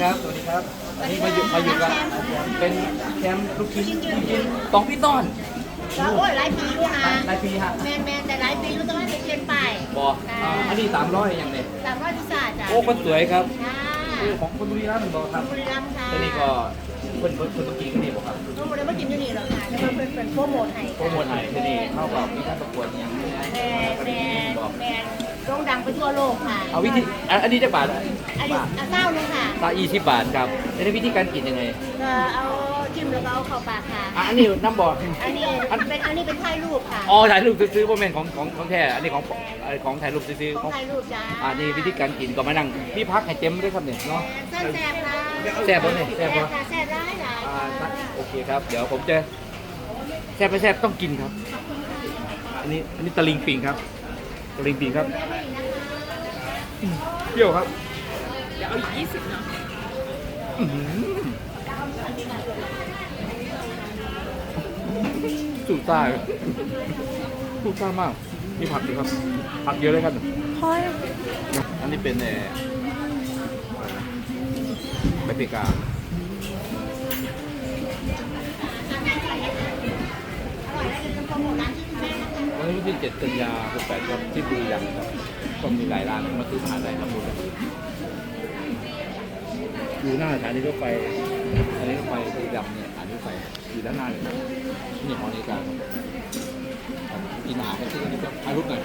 ครับ สวัสดีครับ อันนี้มาอยู่มาอยู่กับเป็นแคมป์ลูกชิ้นลูกชิ้นของพี่ต้อนแล้วโอ้ยหลายปีด้วยนะหลายปีฮะแมนแมนแต่หลายปีรู้ต้องให้เป็นเชียนไปบอกอ่าอันนี้สามร้อยอย่างเนี้ยสามร้อยพิซซ่าจ้ะโอ้คนสวยครับค่ะโอ้ของคนบุรีรัมย์มันบอกครับบุรีรัมย์ค่ะตัวนี้ก็คนคนคนตุรกีก็นี่บอกครับน้องโมเดลมากินอยู่นี่หรอกค่ะแล้วมันเป็นเป็นโปรโมทให้โปรโมทไทยที่นี่เท่ากับมีท่านประกวดอย่างนี้แมนแมนแมน โด่งดังไปทั่วโลกค่ะเอาวิธีอะอันนี้จะบาทอะอันนี้อะเศร้านึงค่ะตาอีสิบบาทครับแล้ววิธีการกินยังไงก็เอาจิ้มแล้วก็เอาเข้าปากค่ะ อะอันนี้น้ำบอดอันนี้เป็นอันนี้เป็นถ่ายรูปค่ะอ๋อถ่ายรูปซื้อๆโมเมนต์ของของของแท้อันนี้ของเอ่อของถ่ายรูปซื้อๆขขอองงถ่ายรูปจ้าอ่านี่วิธีการกินก็มานั่งพี่พักให้เต็มด้วยครับเนี่ยเนาะ แซ่บแซ่บค่ะแซ่บบ่เนี่ยแซ่แซ่บบบ่ ค่ะแซ่บร้ายหลายอ่าค่ะโอเคครับ เดี๋ยวผมจะแซ่บไม่แซ่บต้องกินครับ อันนี้อันนี้ตะลิงปิงครับ ตะลิงปิงครับอืมเปรี้ยวครับเดี๋ยวเอาอีกยี่สิบเนาะอื้อหือสูตรใต้สูตรใต้มาก มีผักด้วยครับ ผักเยอะเลยครับ พอยอันนี้เป็นเอ่ออะไรนะใบเพกาวันนี้วัน ที่ 7 กันยา68ครับที่บุรีรัมย์ครับก็มีหลายร้านมาซื้ออาหารได้ครับบุรีรัมย์อยู่หน้าสถานีรถไฟสถานีรถไฟบุรีรัมย์เนี่ยสถานีรถไฟอยู่ด้านหน้าเลยครับนี่หอนาฬิกาครับครับกินอาหารกันที่นี่ครับถ่ายรูปหน่อย